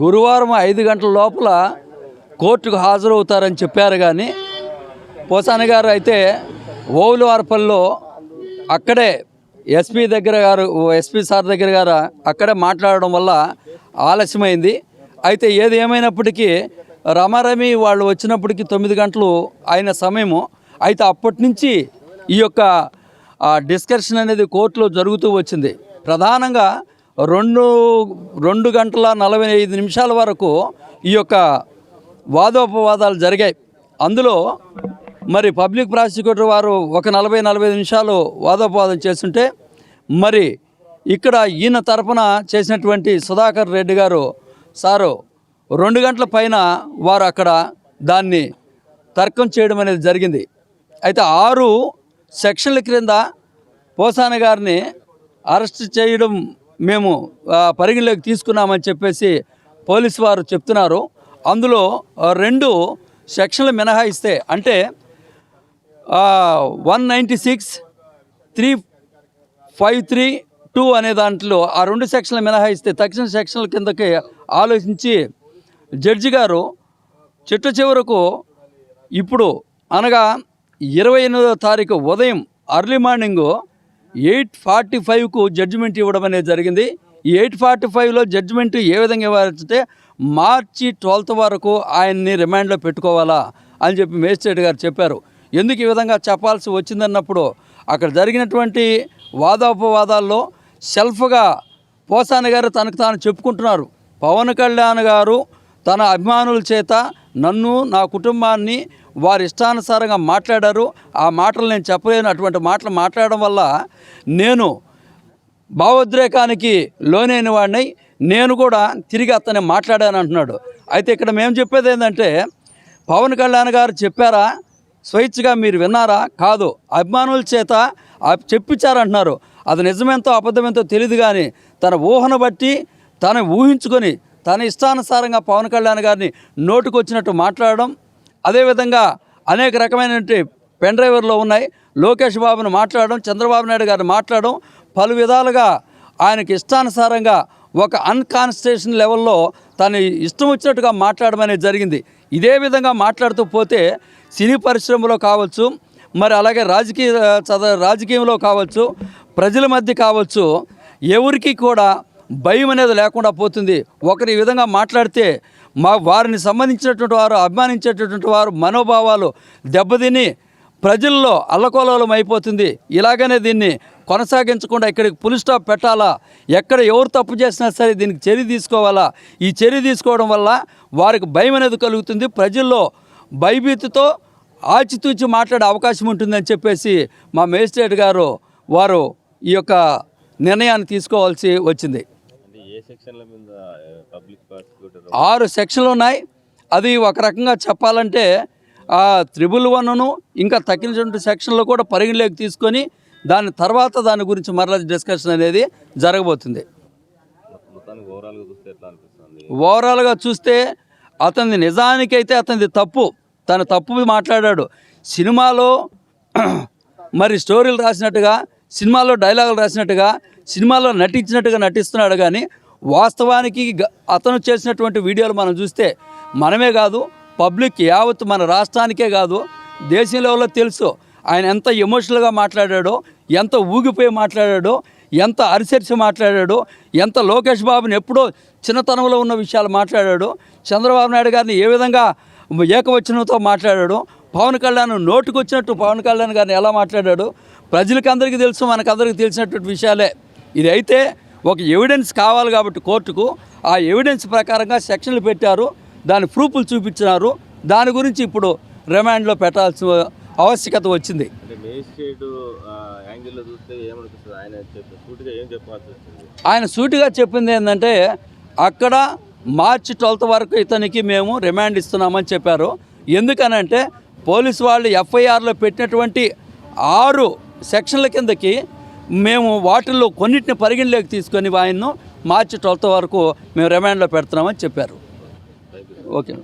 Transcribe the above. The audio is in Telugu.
గురువారం ఐదు గంటల లోపల కోర్టుకు హాజరవుతారని చెప్పారు కానీ పోసాని గారు అయితే ఓవులవారపల్లిలో అక్కడే ఎస్పీ దగ్గర గారు ఎస్పీ సార్ దగ్గర గారు అక్కడే మాట్లాడడం వల్ల ఆలస్యమైంది. అయితే ఏది ఏమైనప్పటికీ రమారమి వాళ్ళు వచ్చినప్పటికీ తొమ్మిది గంటలు అయిన సమయము. అయితే అప్పటి నుంచి ఈ యొక్క డిస్కషన్ అనేది కోర్టులో జరుగుతూ వచ్చింది. ప్రధానంగా రెండు రెండు గంటల నలభై ఐదు నిమిషాల వరకు ఈ యొక్క వాదోపవాదాలు జరిగాయి. అందులో మరి పబ్లిక్ ప్రాసిక్యూటర్ వారు ఒక నలభై నలభై నిమిషాలు వాదోపవాదం చేస్తుంటే మరి ఇక్కడ ఈయన తరపున చేసినటువంటి సుధాకర్ రెడ్డి గారు సారు రెండు గంటల పైన వారు అక్కడ దాన్ని తర్కం చేయడం అనేది జరిగింది. అయితే ఆరు సెక్షన్ల క్రింద పోసాన గారిని అరెస్ట్ చేయడం మేము పరిగణలోకి తీసుకున్నామని చెప్పేసి పోలీసు వారు చెప్తున్నారు. అందులో రెండు సెక్షన్లు మినహాయిస్తే అంటే one ninety six three five three two అనే దాంట్లో ఆ రెండు సెక్షన్లు మినహాయిస్తే తక్షణ సెక్షన్ల కిందకి ఆలోచించి జడ్జి గారు చిట్ట చివరకు ఇప్పుడు అనగా ఇరవై ఎనిమిదో తారీఖు ఉదయం అర్లీ మార్నింగు ఎయిట్ ఫార్టీ ఫైవ్కు జడ్జిమెంట్ ఇవ్వడం అనేది జరిగింది. ఈ ఎయిట్ ఫార్టీ ఫైవ్లో జడ్జిమెంట్ ఏ విధంగా ఇవ్వాలంటే మార్చి ట్వెల్త్ వరకు ఆయన్ని రిమాండ్లో పెట్టుకోవాలా అని చెప్పి మేజిస్ట్రేట్ గారు చెప్పారు. ఎందుకు ఈ విధంగా చెప్పాల్సి వచ్చిందన్నప్పుడు అక్కడ జరిగినటువంటి వాదోపవాదాల్లో సెల్ఫ్గా పోసాని గారు తనకు తాను చెప్పుకుంటున్నారు. పవన్ కళ్యాణ్ గారు తన అభిమానుల చేత నన్ను నా కుటుంబాన్ని వారి ఇష్టానుసారంగా మాట్లాడారు. ఆ మాటలు నేను చెప్పలేను. అటువంటి మాటలు మాట్లాడడం వల్ల నేను భావోద్రేకానికి లోనైన వాడిని నేను కూడా తిరిగి అతన్ని మాట్లాడాను అంటున్నాడు. అయితే ఇక్కడ మేము చెప్పేది ఏంటంటే పవన్ కళ్యాణ్ గారు చెప్పారా? స్వేచ్ఛగా మీరు విన్నారా? కాదు. అభిమానుల చేత చెప్పించారంటున్నారు. అది నిజమెంతో అబద్ధమెంతో తెలియదు కానీ తన ఊహను బట్టి తను ఊహించుకొని తన ఇష్టానుసారంగా పవన్ కళ్యాణ్ గారిని నోటుకొచ్చినట్టు మాట్లాడడం అదేవిధంగా అనేక రకమైనటువంటి పెన్ డ్రైవర్లో ఉన్నాయి. లోకేష్ బాబును మాట్లాడడం చంద్రబాబు నాయుడు గారిని మాట్లాడడం పలు విధాలుగా ఆయనకి ఇష్టానుసారంగా ఒక అన్కాన్స్టిట్యూషన్ లెవెల్లో తను ఇష్టం వచ్చినట్టుగా మాట్లాడడం అనేది జరిగింది. ఇదే విధంగా మాట్లాడుతూ పోతే సినీ పరిశ్రమలో కావచ్చు మరి అలాగే రాజకీయ చద రాజకీయంలో కావచ్చు ప్రజల మధ్య కావచ్చు ఎవరికి కూడా భయం అనేది లేకుండా పోతుంది. ఒకరి విధంగా మాట్లాడితే మా వారిని సంబంధించినటువంటి వారు అభిమానించేటటువంటి వారు మనోభావాలు దెబ్బతిని ప్రజల్లో అల్లకోలం అయిపోతుంది. ఇలాగనే దీన్ని కొనసాగించకుండా ఇక్కడికి పులి స్టాప్ పెట్టాలా? ఎక్కడ ఎవరు తప్పు చేసినా సరే దీనికి చర్య తీసుకోవాలా? ఈ చర్య తీసుకోవడం వల్ల వారికి భయం అనేది కలుగుతుంది. ప్రజల్లో భయభీతితో ఆచితూచి మాట్లాడే అవకాశం ఉంటుందని చెప్పేసి మా మేజిస్ట్రేట్ గారు వారు ఈ యొక్క నిర్ణయాన్ని తీసుకోవాల్సి వచ్చింది. ఆరు సెక్షన్లు ఉన్నాయి. అది ఒక రకంగా చెప్పాలంటే ఆ త్రిబుల్ వన్ను ఇంకా తగ్గినటువంటి సెక్షన్లు కూడా పరిగణలోకి తీసుకొని దాని తర్వాత దాని గురించి మరలా డిస్కషన్ అనేది జరగబోతుంది. ఓవరాల్గా చూస్తే అతనిది నిజానికైతే అతనిది తప్పు. తను తప్పు మాట్లాడాడు. సినిమాలో మరి స్టోరీలు రాసినట్టుగా సినిమాలో డైలాగులు రాసినట్టుగా సినిమాలో నటించినట్టుగా నటిస్తున్నాడు కానీ వాస్తవానికి అతను చేసినటువంటి వీడియోలు మనం చూస్తే మనమే కాదు పబ్లిక్ యావత్ మన రాష్ట్రానికే కాదు దేశం లెవెల్లో తెలుసు ఆయన ఎంత ఎమోషనల్గా మాట్లాడాడో ఎంత ఊగిపోయి మాట్లాడాడో ఎంత అరిసెరిసి మాట్లాడాడో ఎంత లోకేష్ బాబుని ఎప్పుడో చిన్నతనంలో ఉన్న విషయాలు మాట్లాడాడో చంద్రబాబు నాయుడు గారిని ఏ విధంగా ఏకవచనంతో మాట్లాడాడో పవన్ కళ్యాణ్ నోటుకొచ్చినట్టు పవన్ కళ్యాణ్ గారిని ఎలా మాట్లాడాడు ప్రజలకందరికీ తెలుసు మనకందరికీ తెలిసినటువంటి విషయాలే. ఇది అయితే ఒక ఎవిడెన్స్ కావాలి కాబట్టి కోర్టుకు ఆ ఎవిడెన్స్ ప్రకారంగా సెక్షన్లు పెట్టారు. దాని ప్రూఫ్లు చూపించినారు. దాని గురించి ఇప్పుడు రిమాండ్లో పెట్టాల్సిన ఆవశ్యకత వచ్చింది? ఆయన సూటిగా చెప్పింది ఏంటంటే అక్కడ మార్చి ట్వెల్త్ వరకు ఇతనికి మేము రిమాండ్ ఇస్తున్నామని చెప్పారు. ఎందుకనంటే పోలీసు వాళ్ళు ఎఫ్ఐఆర్లో పెట్టినటువంటి ఆరు సెక్షన్ల కిందకి మేము వాటిల్లో కొన్నిటిని పరిగణలోకి తీసుకొని ఆయన్ను మార్చి ట్వెల్త్ వరకు మేము రిమాండ్లో పెడుతున్నామని చెప్పారు. ఓకే.